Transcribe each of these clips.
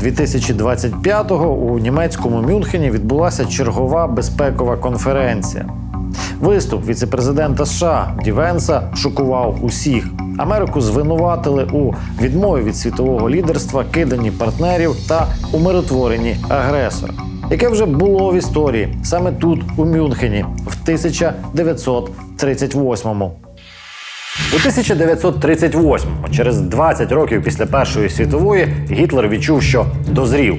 У лютому 2025-го у німецькому Мюнхені відбулася чергова безпекова конференція. Виступ віцепрезидента США Дівенса шокував усіх. Америку звинуватили у відмові від світового лідерства, киданні партнерів та умиротворенні агресора, яке вже було в історії саме тут, у Мюнхені, в 1938-му. У 1938-му, через 20 років після Першої світової, Гітлер відчув, що дозрів.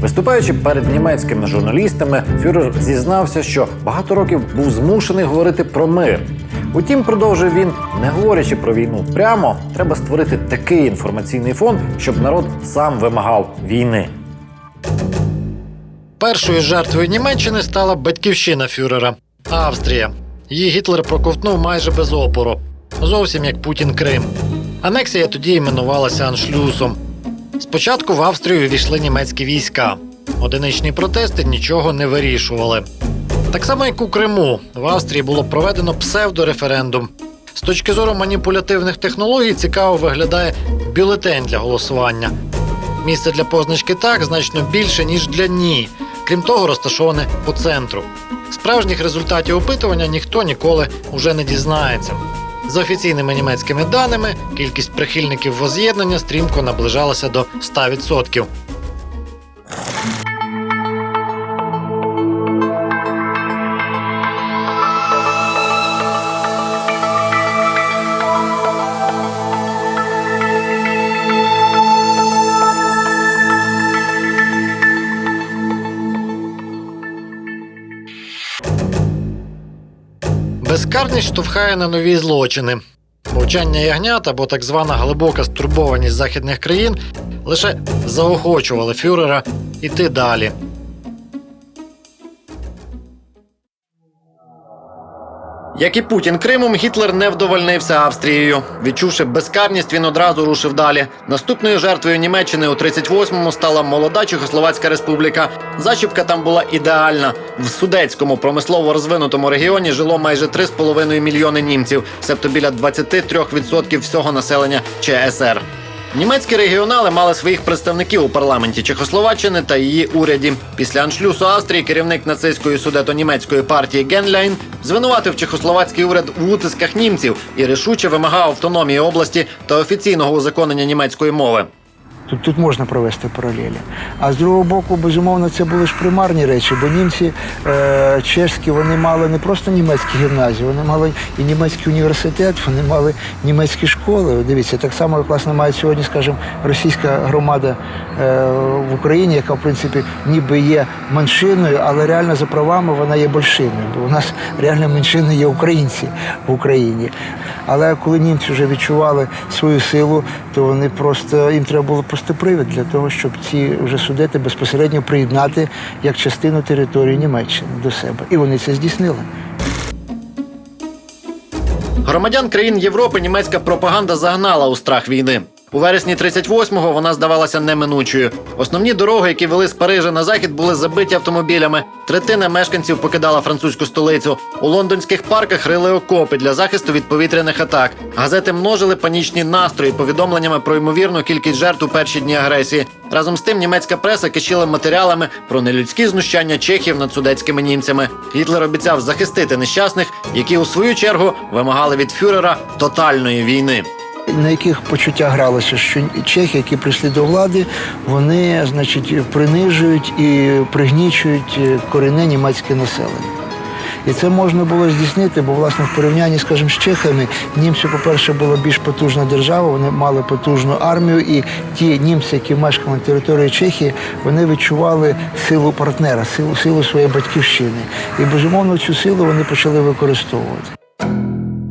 Виступаючи перед німецькими журналістами, фюрер зізнався, що багато років був змушений говорити про мир. Утім, продовжив він, не говорячи про війну прямо, треба створити такий інформаційний фон, щоб народ сам вимагав війни. Першою жертвою Німеччини стала батьківщина фюрера Австрія. Її Гітлер проковтнув майже без опору, зовсім як Путін Крим. Анексія тоді іменувалася аншлюсом. Спочатку в Австрію війшли німецькі війська. Одиничні протести нічого не вирішували. Так само, як у Криму, в Австрії було проведено псевдореферендум. З точки зору маніпулятивних технологій цікаво виглядає бюлетень для голосування. Місце для позначки так значно більше, ніж для ні. Крім того, розташоване по центру. Справжніх результатів опитування ніхто ніколи уже не дізнається. За офіційними німецькими даними, кількість прихильників воз'єднання стрімко наближалася до 100%. Безкарність штовхає на нові злочини. Мовчання ягнят або так звана глибока стурбованість західних країн лише заохочували фюрера іти далі. Як і Путін Кримом, Гітлер не вдовольнився Австрією. Відчувши безкарність, він одразу рушив далі. Наступною жертвою Німеччини у 38-му стала молода Чехословацька республіка. Зачіпка там була ідеальна. В судецькому промислово розвинутому регіоні жило майже 3,5 мільйони німців, себто біля 23% всього населення ЧСР. Німецькі регіонали мали своїх представників у парламенті Чехословаччини та її уряді. Після аншлюсу Австрії керівник нацистської судето-німецької партії Генляйн звинуватив чехословацький уряд в утисках німців і рішуче вимагав автономії області та офіційного узаконення німецької мови. Тут, тут можна провести паралелі. А з другого боку, безумовно, це були ж примарні речі, бо німці е, чешські вони мали не просто німецькі гімназії, вони мали і німецький університет, вони мали німецькі школи. Дивіться, так само власне має сьогодні, скажімо, російська громада е, в Україні, яка в принципі ніби є меншиною, але реально за правами вона є большиною. Бо у нас реально меншиною є українці в Україні. Але коли німці вже відчували свою силу, то вони просто їм треба було просто привід для того, щоб ці вже судети безпосередньо приєднати як частину території Німеччини до себе. І вони це здійснили. Громадян країн Європи німецька пропаганда загнала у страх війни. У вересні 38-го вона здавалася неминучою. Основні дороги, які вели з Парижа на захід, були забиті автомобілями. Третина мешканців покидала французьку столицю. У лондонських парках рили окопи для захисту від повітряних атак. Газети множили панічні настрої повідомленнями про ймовірну кількість жертв у перші дні агресії. Разом з тим німецька преса кишіла матеріалами про нелюдські знущання чехів над судецькими німцями. Гітлер обіцяв захистити нещасних, які у свою чергу вимагали від фюрера тотальної війни. На яких почуття гралося, що чехи, які прийшли до влади, вони, значить, принижують і пригнічують корінне німецьке населення. І це можна було здійснити, бо власне в порівнянні, скажімо, з чехами, німці, по-перше, була більш потужна держава, вони мали потужну армію, і ті німці, які мешкали на території Чехії, вони відчували силу партнера, силу, силу своєї батьківщини. І безумовно цю силу вони почали використовувати.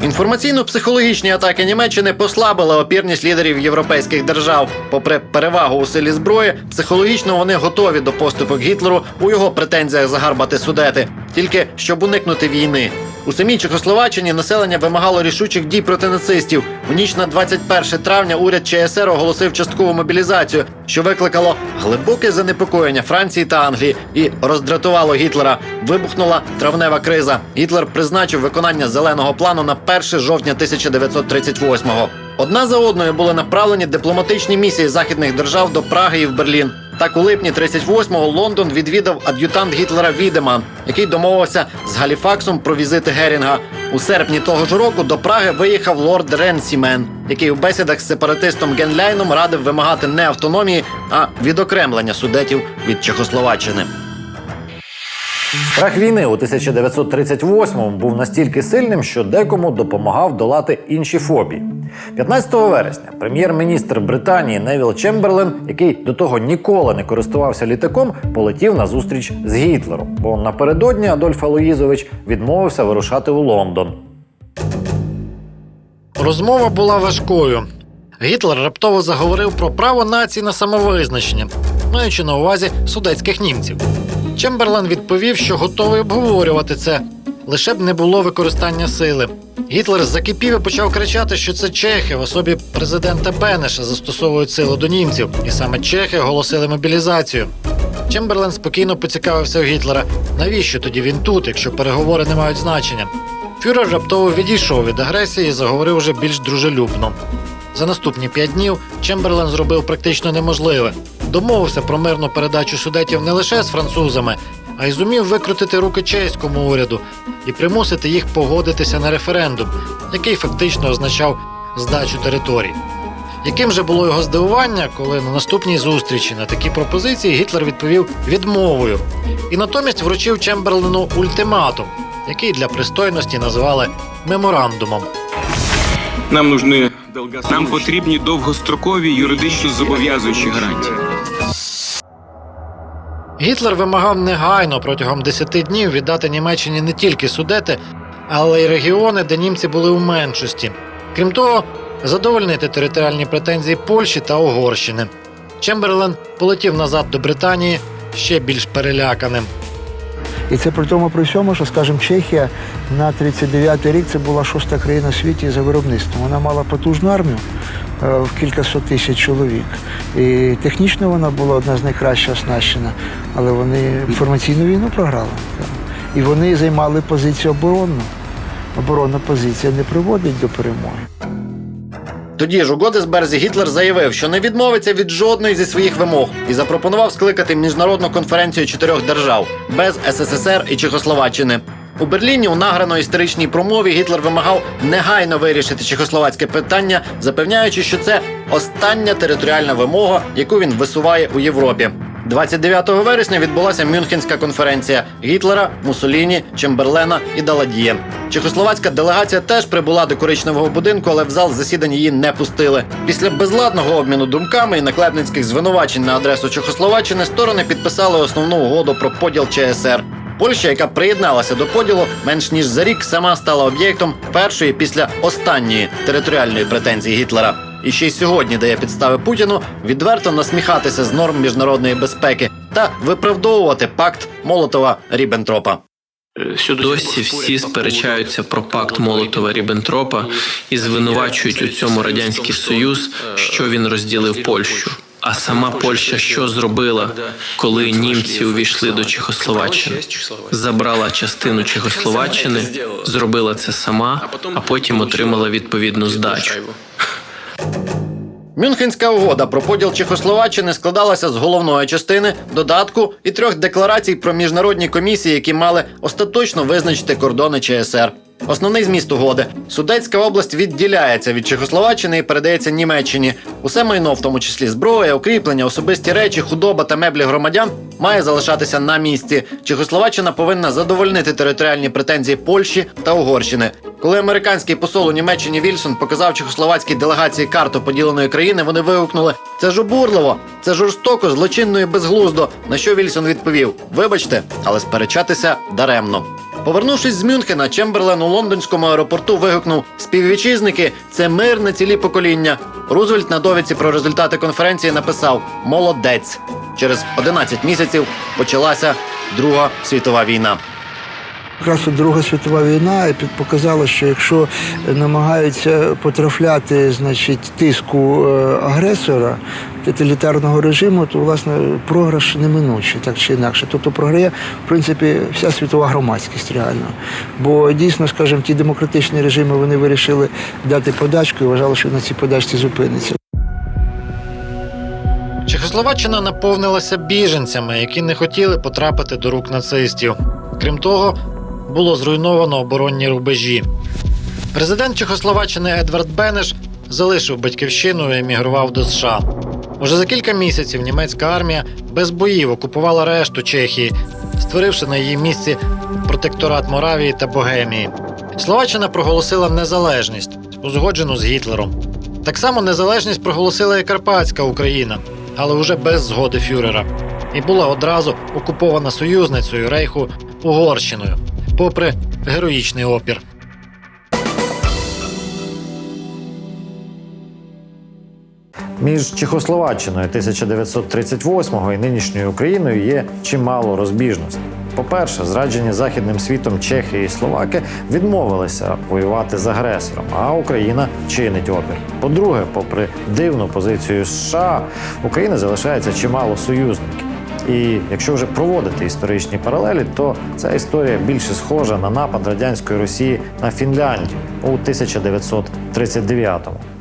Інформаційно-психологічні атаки Німеччини послабили опірність лідерів європейських держав. Попри перевагу у силі зброї, психологічно вони готові до поступок Гітлеру у його претензіях загарбати судети, тільки щоб уникнути війни. У самій Чехословаччині населення вимагало рішучих дій проти нацистів. У ніч на 21 травня уряд ЧСР оголосив часткову мобілізацію, що викликало глибоке занепокоєння Франції та Англії і роздратувало Гітлера. Вибухнула травнева криза. Гітлер призначив виконання зеленого плану на 1 жовтня 1938-го. Одна за одною були направлені дипломатичні місії західних держав до Праги і в Берлін. Так у липні 38-го Лондон відвідав ад'ютант Гітлера Відеман, який домовився з Галіфаксом про візити Герінга. У серпні того ж року до Праги виїхав лорд Ренсімен, який у бесідах з сепаратистом Генляйном радив вимагати не автономії, а відокремлення судетів від Чехословаччини. Страх війни у 1938-му був настільки сильним, що декому допомагав долати інші фобії. 15 вересня прем'єр-міністр Британії Невіл Чемберлен, який до того ніколи не користувався літаком, полетів на зустріч з Гітлером, бо напередодні Адольф Алоїзович відмовився вирушати у Лондон. Розмова була важкою. Гітлер раптово заговорив про право націй на самовизначення, маючи на увазі судецьких німців. Чемберлен відповів, що готовий обговорювати це, лише б не було використання сили. Гітлер закипів і почав кричати, що це чехи в особі президента Бенеша застосовують силу до німців, і саме чехи оголосили мобілізацію. Чемберлен спокійно поцікавився у Гітлера, навіщо тоді він тут, якщо переговори не мають значення. Фюрер раптово відійшов від агресії і заговорив уже більш дружелюбно. За наступні п'ять днів Чемберлен зробив практично неможливе. Домовився про мирну передачу судетів не лише з французами, а й зумів викрутити руки чеському уряду і примусити їх погодитися на референдум, який фактично означав здачу територій. Яким же було його здивування, коли на наступній зустрічі на такі пропозиції Гітлер відповів відмовою і натомість вручив Чемберлену ультиматум, який для пристойності назвали меморандумом. Нам нужны нам потрібні довгострокові юридично зобов'язуючі гарантії. Гітлер вимагав негайно протягом 10 днів віддати Німеччині не тільки судети, але й регіони, де німці були у меншості. Крім того, задовольнити територіальні претензії Польщі та Угорщини. Чемберлен полетів назад до Британії ще більш переляканим. І це при тому при всьому, що, скажімо, Чехія на 39-й рік це була шоста країна в світі за виробництвом. Вона мала потужну армію е, в кількасот тисяч чоловік. І технічно вона була одна з найкраще оснащена, але вони інформаційну війну програли. І вони займали позицію оборонну. Оборонна позиція не приводить до перемоги. Тоді ж у Годесберзі Гітлер заявив, що не відмовиться від жодної зі своїх вимог і запропонував скликати міжнародну конференцію чотирьох держав без СССР і Чехословаччини. У Берліні у награно історичній промові Гітлер вимагав негайно вирішити чехословацьке питання, запевняючи, що це остання територіальна вимога, яку він висуває у Європі. 29 вересня відбулася Мюнхенська конференція Гітлера, Муссоліні, Чемберлена і Даладія. Чехословацька делегація теж прибула до коричневого будинку, але в зал засідань її не пустили. Після безладного обміну думками і наклепницьких звинувачень на адресу Чехословаччини сторони підписали основну угоду про поділ ЧСР. Польща, яка приєдналася до поділу, менш ніж за рік сама стала об'єктом першої після останньої територіальної претензії Гітлера. І ще й сьогодні дає підстави Путіну відверто насміхатися з норм міжнародної безпеки та виправдовувати пакт Молотова Ріббентропа. Досі всі сперечаються про пакт Молотова Ріббентропа і звинувачують у цьому радянський союз, що він розділив Польщу. А сама Польща що зробила, коли німці увійшли до Чехословаччини? Забрала частину Чехословаччини, зробила це сама, а потім отримала відповідну здачу. Мюнхенська угода про поділ Чехословаччини складалася з головної частини, додатку і трьох декларацій про міжнародні комісії, які мали остаточно визначити кордони ЧСР. Основний зміст угоди: Судетська область відділяється від Чехословаччини і передається Німеччині. Усе майно, в тому числі зброя, укріплення, особисті речі, худоба та меблі громадян, має залишатися на місці. Чехословаччина повинна задовольнити територіальні претензії Польщі та Угорщини. Коли американський посол у Німеччині Вільсон показав чехословацькій делегації карту поділеної країни, вони вигукнули: це ж обурливо, це жорстоко, злочинно і безглуздо. На що Вільсон відповів: Вибачте, але сперечатися даремно. Повернувшись з Мюнхена, Чемберлен у лондонському аеропорту вигукнув: співвітчизники це мир на цілі покоління. Рузвельт на довідці про результати конференції написав Молодець. Через 11 місяців почалася Друга світова війна. Якраз Друга світова війна показала, що якщо намагаються потрафляти значить, тиску е, агресора, тоталітарного режиму, то власне програш неминучий, так чи інакше. Тобто програє, в принципі, вся світова громадськість реально. Бо дійсно, скажімо, ті демократичні режими вони вирішили дати подачку і вважали, що на цій подачці зупиниться. Чехословаччина наповнилася біженцями, які не хотіли потрапити до рук нацистів. Крім того, було зруйновано оборонні рубежі. Президент Чехословаччини Едвард Бенеш залишив батьківщину і емігрував до США. Уже за кілька місяців німецька армія без боїв окупувала решту Чехії, створивши на її місці протекторат Моравії та Богемії. Словаччина проголосила незалежність, узгоджену з Гітлером. Так само незалежність проголосила і Карпатська Україна, але вже без згоди фюрера. І була одразу окупована союзницею Рейху Угорщиною, попри героїчний опір. Між Чехословаччиною 1938 і нинішньою Україною є чимало розбіжностей. По-перше, зраджені західним світом Чехії і Словаки відмовилися воювати з агресором, а Україна чинить опір. По-друге, попри дивну позицію США, Україна залишається чимало союзників. І якщо вже проводити історичні паралелі, то ця історія більше схожа на напад радянської Росії на Фінляндію у 1939-му.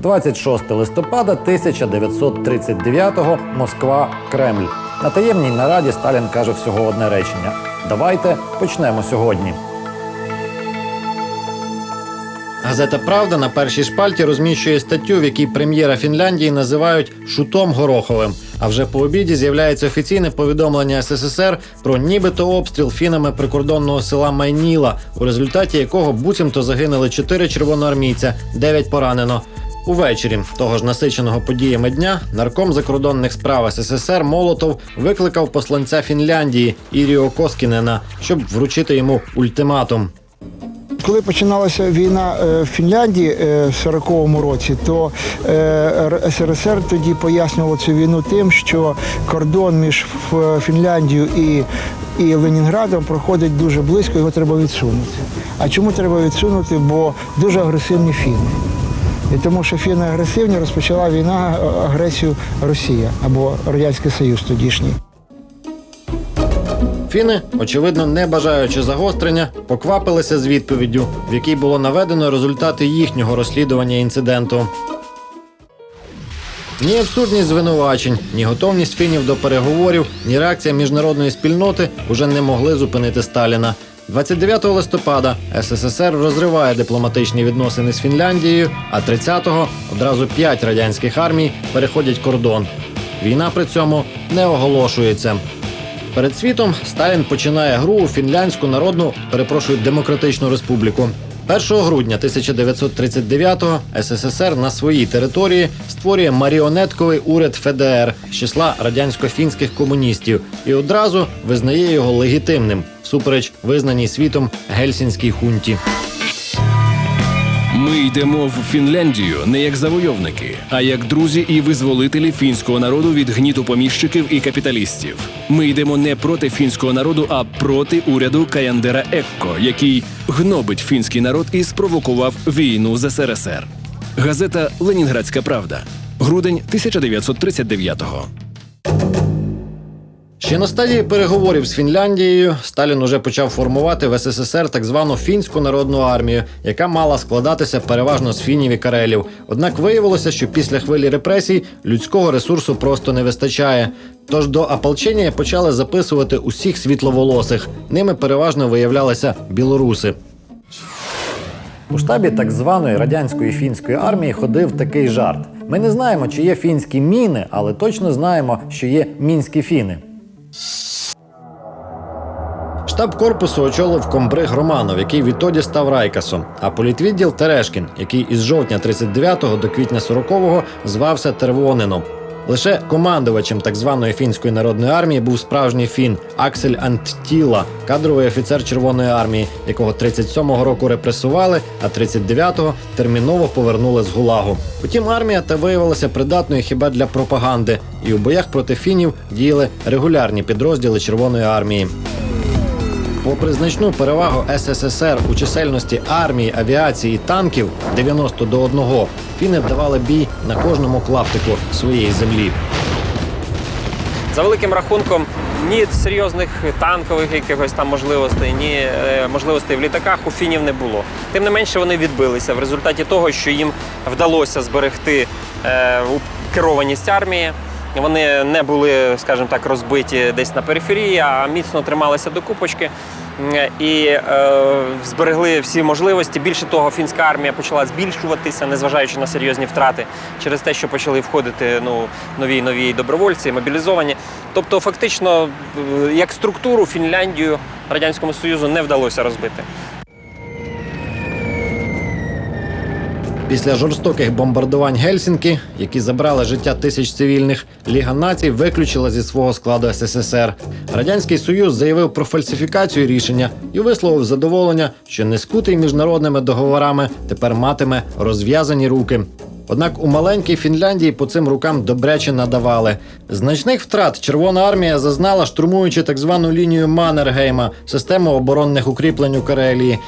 26 листопада 1939-го Москва, Кремль. На таємній нараді Сталін каже всього одне речення: Давайте почнемо сьогодні. Газета Правда на першій шпальті розміщує статтю, в якій прем'єра Фінляндії називають шутом Гороховим. А вже по обіді з'являється офіційне повідомлення СССР про нібито обстріл фінами прикордонного села Майніла, у результаті якого буцімто загинули чотири червоноармійця, дев'ять поранено. Увечері того ж насиченого подіями дня нарком закордонних справ СССР Молотов викликав посланця Фінляндії Іріо Коскінена, щоб вручити йому ультиматум. Коли починалася війна е, в Фінляндії е, в 40-му році, то е, СРСР тоді пояснювало цю війну тим, що кордон між Фінляндією і, і Ленінградом проходить дуже близько, його треба відсунути. А чому треба відсунути? Бо дуже агресивні фіни. І тому, що фіни агресивні, розпочала війна е, агресію Росія або Радянський Союз тодішній. Фіни, очевидно, не бажаючи загострення, поквапилися з відповіддю, в якій було наведено результати їхнього розслідування інциденту. Ні абсурдність звинувачень, ні готовність фінів до переговорів, ні реакція міжнародної спільноти уже не могли зупинити Сталіна. 29 листопада СССР розриває дипломатичні відносини з Фінляндією, а 30-го одразу п'ять радянських армій переходять кордон. Війна при цьому не оголошується. Перед світом Сталін починає гру у Фінляндську народну, перепрошую, демократичну республіку. 1 грудня 1939-го СССР на своїй території створює маріонетковий уряд ФДР з числа радянсько-фінських комуністів і одразу визнає його легітимним, всупереч визнаній світом гельсінській хунті. Ми йдемо в Фінляндію не як завойовники, а як друзі і визволителі фінського народу від гніту поміщиків і капіталістів. Ми йдемо не проти фінського народу, а проти уряду Каяндера Екко, який гнобить фінський народ і спровокував війну з СРСР. Газета Ленінградська Правда. Грудень 1939-го. Ще на стадії переговорів з Фінляндією Сталін уже почав формувати в СССР так звану фінську народну армію, яка мала складатися переважно з фінів і карелів. Однак виявилося, що після хвилі репресій людського ресурсу просто не вистачає. Тож до ополчення почали записувати усіх світловолосих. Ними переважно виявлялися білоруси. У штабі так званої радянської фінської армії ходив такий жарт. Ми не знаємо, чи є фінські міни, але точно знаємо, що є мінські фіни. Штаб корпусу очолив комбриг Романов, який відтоді став райкасом, а політвідділ Терешкін, який із жовтня 39-го до квітня 40-го звався Тервонином. Лише командувачем так званої фінської народної армії був справжній фін Аксель Анттіла, кадровий офіцер Червоної армії, якого 37-го року репресували, а 39-го терміново повернули з гулагу. Утім, армія та виявилася придатною хіба для пропаганди, і у боях проти фінів діяли регулярні підрозділи Червоної армії. Попри значну перевагу СССР у чисельності армії, авіації танків 90 до 1, фіни давали бій на кожному клаптику своєї землі. За великим рахунком, ні серйозних танкових якихось там можливостей, ні е, можливостей в літаках у фінів не було. Тим не менше, вони відбилися в результаті того, що їм вдалося зберегти е, керованість армії. Вони не були, скажімо так, розбиті десь на периферії, а міцно трималися до купочки і е, зберегли всі можливості. Більше того, фінська армія почала збільшуватися, незважаючи на серйозні втрати, через те, що почали входити ну, нові нові добровольці, мобілізовані. Тобто, фактично, е, як структуру Фінляндію Радянському Союзу не вдалося розбити. Після жорстоких бомбардувань Гельсінкі, які забрали життя тисяч цивільних, Ліга націй виключила зі свого складу СССР. Радянський Союз заявив про фальсифікацію рішення і висловив задоволення, що не скутий міжнародними договорами тепер матиме розв'язані руки. Однак у маленькій Фінляндії по цим рукам добряче надавали. Значних втрат Червона армія зазнала, штурмуючи так звану лінію Маннергейма, систему оборонних укріплень у Карелії.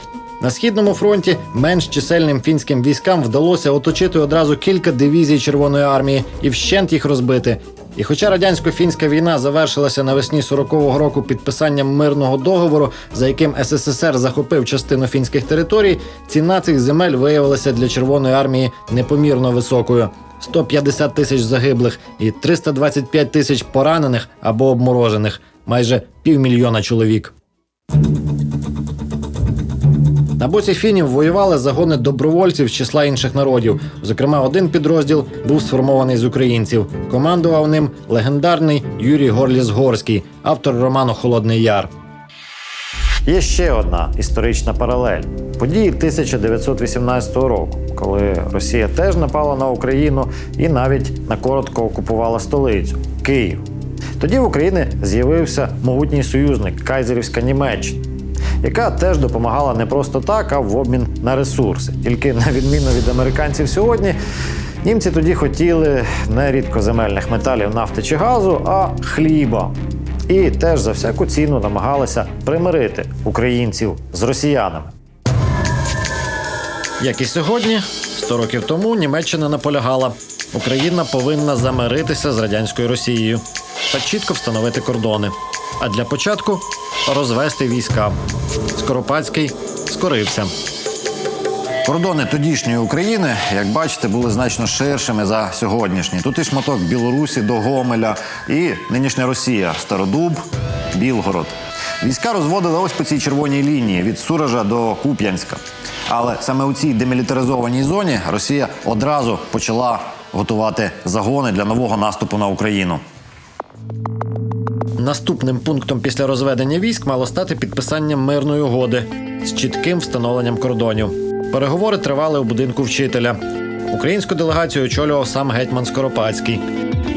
На східному фронті менш чисельним фінським військам вдалося оточити одразу кілька дивізій Червоної армії і вщент їх розбити. І хоча радянсько-фінська війна завершилася навесні 40-го року підписанням мирного договору, за яким СССР захопив частину фінських територій, ціна цих земель виявилася для Червоної армії непомірно високою. 150 тисяч загиблих і 325 тисяч поранених або обморожених, майже півмільйона чоловік. На боці фінів воювали загони добровольців з числа інших народів. Зокрема, один підрозділ був сформований з українців. Командував ним легендарний Юрій Горліс-Горський, автор роману Холодний Яр. Є ще одна історична паралель: події 1918 року, коли Росія теж напала на Україну і навіть на коротко окупувала столицю Київ. Тоді в Україні з'явився могутній союзник Кайзерівська Німеччина, яка теж допомагала не просто так, а в обмін на ресурси. Тільки на відміну від американців сьогодні, німці тоді хотіли не рідкоземельних металів нафти чи газу, а хліба. І теж за всяку ціну намагалися примирити українців з росіянами. Як і сьогодні, 100 років тому Німеччина наполягала, Україна повинна замиритися з радянською Росією та чітко встановити кордони. А для початку розвести війська. Скоропадський скорився. Кордони тодішньої України, як бачите, були значно ширшими за сьогоднішні. Тут і шматок Білорусі до Гомеля, і нинішня Росія Стародуб, Білгород. Війська розводили ось по цій червоній лінії від Суража до Куп'янська. Але саме у цій демілітаризованій зоні Росія одразу почала готувати загони для нового наступу на Україну. Наступним пунктом після розведення військ мало стати підписання мирної угоди з чітким встановленням кордонів. Переговори тривали у будинку вчителя. Українську делегацію очолював сам гетьман Скоропадський.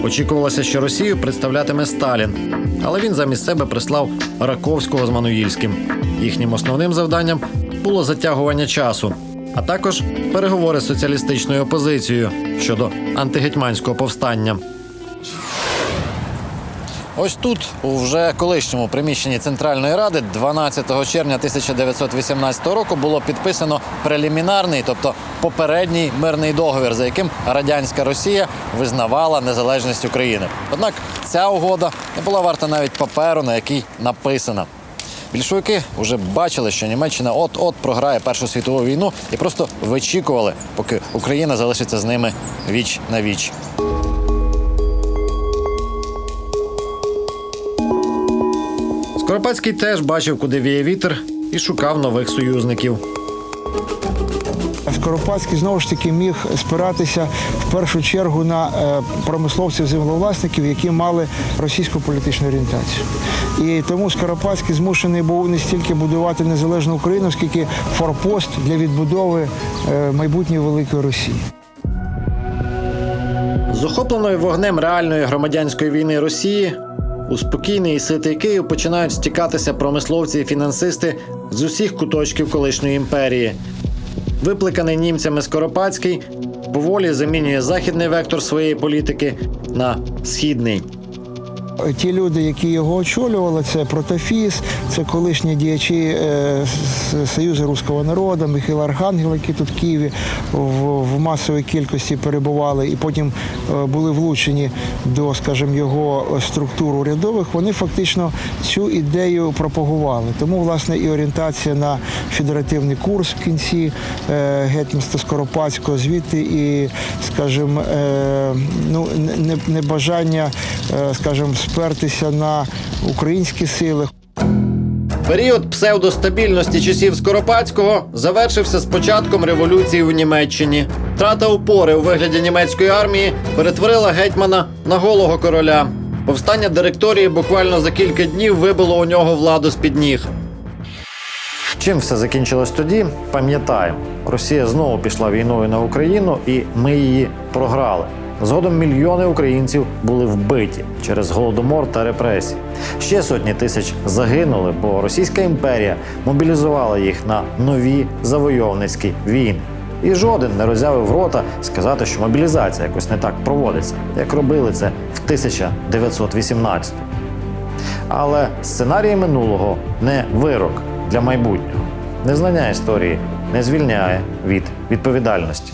Очікувалося, що Росію представлятиме Сталін, але він замість себе прислав Раковського з Мануїльським. Їхнім основним завданням було затягування часу, а також переговори з соціалістичною опозицією щодо антигетьманського повстання. Ось тут, у вже колишньому приміщенні Центральної Ради, 12 червня 1918 року було підписано прелімінарний, тобто попередній мирний договір, за яким радянська Росія визнавала незалежність України. Однак ця угода не була варта навіть паперу, на який написана. Більшовики вже бачили, що Німеччина от-от програє Першу світову війну і просто вичікували, поки Україна залишиться з ними віч на віч. Скоропадський теж бачив, куди віє вітер, і шукав нових союзників. Скоропадський знову ж таки міг спиратися в першу чергу на е, промисловців землевласників, які мали російську політичну орієнтацію. І тому Скоропадський змушений був не стільки будувати незалежну Україну, скільки форпост для відбудови е, майбутньої великої Росії. З охопленою вогнем реальної громадянської війни Росії у спокійний і ситий Київ починають стікатися промисловці і фінансисти з усіх куточків колишньої імперії. Випликаний німцями Скоропадський поволі замінює західний вектор своєї політики на східний. Ті люди, які його очолювали, це Протофіс, це колишні діячі е, Союзу руського народу, Михайло Архангел, які тут в Києві в, масовій кількості перебували і потім е, були влучені до, скажімо, його структур урядових. Вони фактично цю ідею пропагували. Тому, власне, і орієнтація на федеративний курс в кінці е, гетьманства Скоропадського, звідти і, скажімо, е, ну, не- не- небажання, е, скажімо, спертися на українські сили. Період псевдостабільності часів Скоропадського завершився з початком революції в Німеччині. Трата опори у вигляді німецької армії перетворила гетьмана на голого короля. Повстання директорії буквально за кілька днів вибило у нього владу з під ніг. Чим все закінчилось тоді, пам'ятаємо. Росія знову пішла війною на Україну, і ми її програли. Згодом мільйони українців були вбиті через голодомор та репресії. Ще сотні тисяч загинули, бо Російська імперія мобілізувала їх на нові завойовницькі війни. І жоден не роззявив рота сказати, що мобілізація якось не так проводиться, як робили це в 1918 але сценарій минулого не вирок для майбутнього. Незнання історії не звільняє від відповідальності.